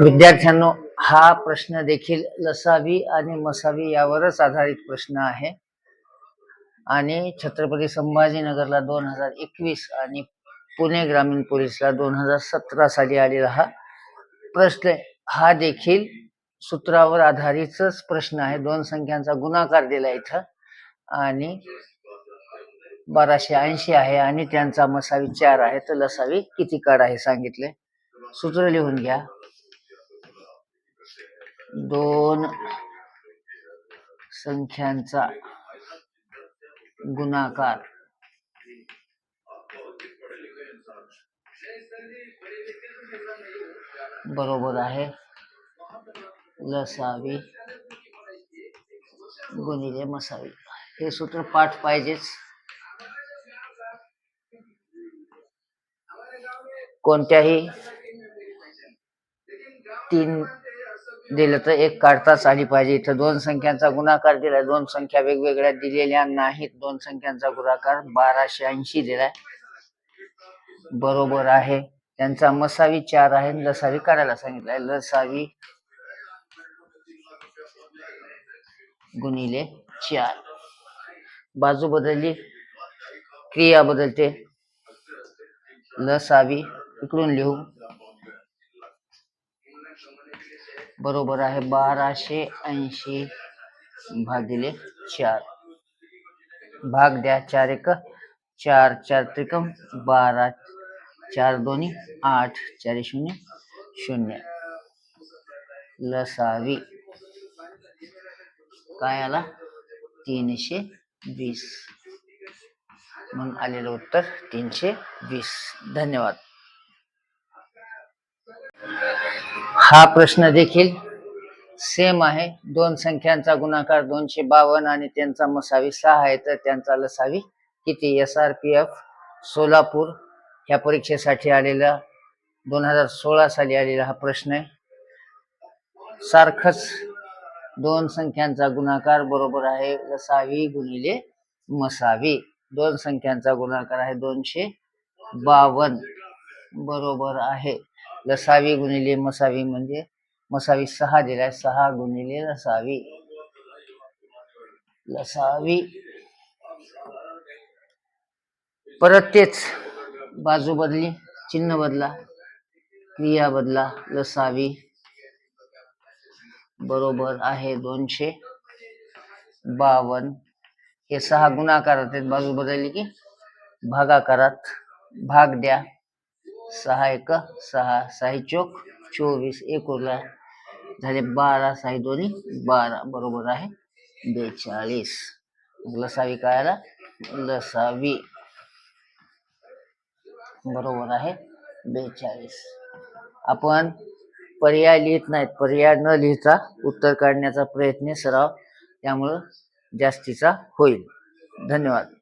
विद्यार्थ्यांनो हा प्रश्न देखील लसावी आणि मसावी यावरच आधारित प्रश्न आहे. आणि छत्रपती संभाजीनगरला दोन हजार एकवीस आणि पुणे ग्रामीण पोलीसला दोन हजार सतरा साली आलेला हा प्रश्न हा देखील सूत्रावर आधारितच प्रश्न आहे. दोन संख्यांचा गुणाकार दिला इथं. आणि बाराशे ऐंशी आहे आणि त्यांचा मसावी चार आहे. तर लसावी किती काळ आहे सांगितले? सूत्र लिहून घ्या. दोन संख्यांचा गुणाकार. बरोबर आहे. लसावी गुणिले मसावी. हे सूत्र पाठ पाहिजेच. कोणत्याही तीन दिलं तर एक काढताच आली पाहिजे. इथं दोन संख्यांचा गुणाकार दिलाय. दोन संख्या वेगवेगळ्या दिलेल्या नाहीत. दोन संख्यांचा गुणाकार बाराशे ऐंशी दिलाय. बरोबर आहे. त्यांचा मसावी चार आहे. लसावी काढायला सांगितलाय. लसावी गुणिले चार. बाजू बदलली. क्रिया बदलते. लसावी इकडून लिहू. बरोबर आहे. बाराशे ऐंशी भागिले चार. भाग द्या. चार एक चार चार त्रिकम बारा चार दोन्ही आठ चार शून्य शून्य. लसावी. काय आला? तीनशे वीस. म्हणून आलेलं उत्तर तीनशे वीस. धन्यवाद. हा प्रश्न देखील सेम आहे. दोन संख्यांचा गुणाकार दोनशे बावन्न आणि त्यांचा मसावी सहा आहे. तर त्यांचा लसावी किती? S R P F Solapur. ह्या परीक्षेसाठी आलेला दोन हजार सोळा साली आलेला हा प्रश्न आहे. सारखंच दोन संख्यांचा गुणाकार बरोबर आहे. लसावी गुणिले मसावी. दोन संख्यांचा गुणाकार आहे दोनशे बावन्न. बरोबर आहे. लसावी गुणिले मसावी म्हणजे मसावी सहा दिलाय सहा गुणिले लसावी लसावी परत तेच बाजू बदली चिन्ह बदला क्रिया बदला लसावी बरोबर आहे दोनशे बावन्न हे सहा गुणाकारात आहेत बाजू बदलली की भागाकारात. भाग द्या. सहा एक सहा साही चोक चोवीस एक उरला झाले बारा साही दोन्ही बारा बरोबर आहे बेचाळीस. लसावी काय आला लसावी बरोबर आहे बेचाळीस. आपण पर्याय लिहित नाहीत पर्याय न लिहिता उत्तर काढण्याचा प्रयत्न सराव त्यामुळं जास्तीचा होईल. धन्यवाद.